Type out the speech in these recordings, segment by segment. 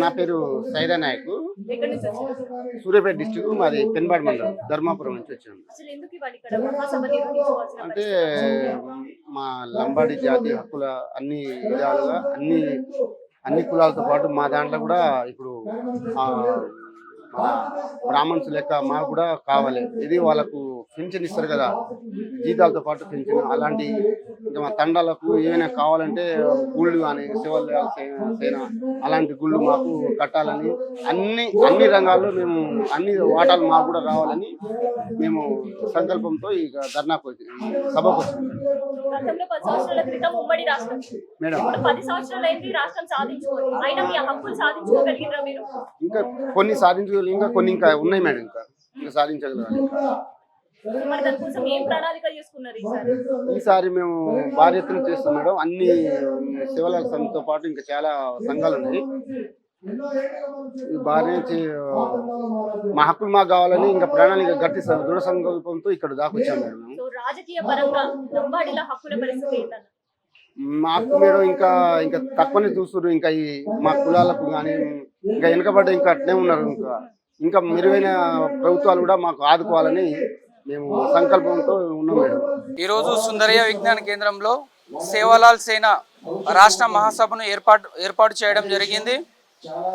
నా పేరు సైదా నాయక్. సూర్యాపేట డిస్టిక్ మాది పెన్బాడ్ మండలం ధర్మాపురం నుంచి వచ్చాను. అంటే? మా లంబాడి జాతి హక్కుల అన్ని విధాలుగా అన్ని అన్ని కులాలతో పాటు మా దాంట్లో కూడా ఇప్పుడు బ్రాహ్మణ్స్ లెక్క మాకు కూడా కావాలి. ఇది వాళ్ళకు పింఛన్ ఇస్తారు కదా. జీతాలతో పాటు పింఛన్ అలాంటి ఇంకా మా తండాలకు ఏమైనా కావాలంటే గుళ్ళు కానీ శివాలయాల సే- సేన అలాంటి గుళ్ళు మాకు కట్టాలని అన్ని అన్ని రంగాల్లో మేము అన్ని వాటాలు మాకు కూడా రావాలని మేము సంకల్పంతో ఇక ధర్నాకు సభకు మేడం. ఇప్పుడు పది సంవత్సరాలు అయింది రాష్ట్రం సాధించుకోవాలి అయినా మీ హక్కులు సాధించుకోగలిగినరా మీరు? ఇంకా కొన్ని సాధించగలి ఇంకా కొన్ని ఇంకా ఉన్నాయి మేడం ఇంకా. ఇంకా సాధించగలగాలి ఇంకా. మరి దానికోసం ఏం ప్రణాళిక చేసుకున్నారు ఈసారి? ఈసారి మేము భారీ ఎత్తున చేస్తాం మేడం. అన్ని శివలాల సంఘంతో పాటు ఇంకా చాలా సంఘాలు ఉన్నాయి. ఈ భారీ చే- మా హక్కులు మాకు కావాలని ఇంకా ప్రణాళిక గట్టి స- దృఢ సంకల్పంతో ఇక్కడ దాకా వచ్చాం మేడం మేము. సో రాజకీయ పరంగా లంబాడీల హక్కుల పరిస్థితి ఏంటన్న? మాకు మీరు ఇంకా ఇంకా తక్కువనే చూస్తున్నారు. ఇంకా ఈ మా కులాలకు కానీ ఇంకా వెనుకబడ్డ ఇంకా అట్నే ఉన్నారు ఇంకా. ఇంకా మెరుగైన ప్రభుత్వాలు కూడా మాకు ఆదుకోవాలని మేము సంకల్పంతో ఉన్నాం మేడం. ఈరోజు సుందరయ్య విజ్ఞాన కేంద్రంలో సేవలాల్ సేన రాష్ట్ర మహాసభను ఏర్పాటు ఏర్పాటు చేయడం జరిగింది.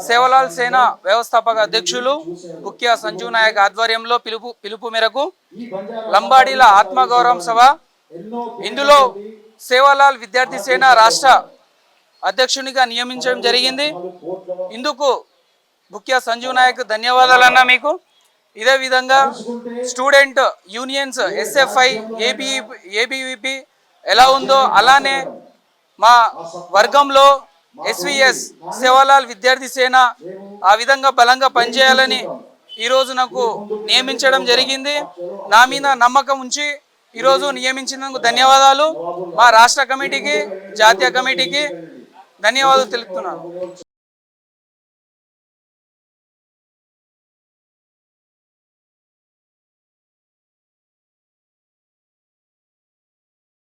సేవలాల్ సేన వ్యవస్థాపక అధ్యక్షులు ముఖ్య సంజీవ్ నాయక్ ఆధ్వర్యంలో పిలుపు పిలుపు మేరకు లంబాడీల ఆత్మగౌరవం సభ. ఇందులో సేవలాల్ విద్యార్థి సేన రాష్ట్ర అధ్యక్షునిగా నియమించడం జరిగింది. ఇందుకు ముఖ్య సంజీవ్ నాయక్ ధన్యవాదాలన్నా మీకు. ఇదే విధంగా student unions SFI AB ABVP ఎలా ఉందో అలానే మా వర్గంలో ఎస్విఎస్ సేవాలాల్ విద్యార్థి సేన ఆ విధంగా బలంగా పనిచేయాలని ఈరోజు నాకు నియమించడం జరిగింది. నా మీద నమ్మకం ఉంచి ఈరోజు నియమించినందుకు ధన్యవాదాలు. మా రాష్ట్ర కమిటీకి జాతీయ కమిటీకి ధన్యవాదాలు తెలుపుతున్నాను.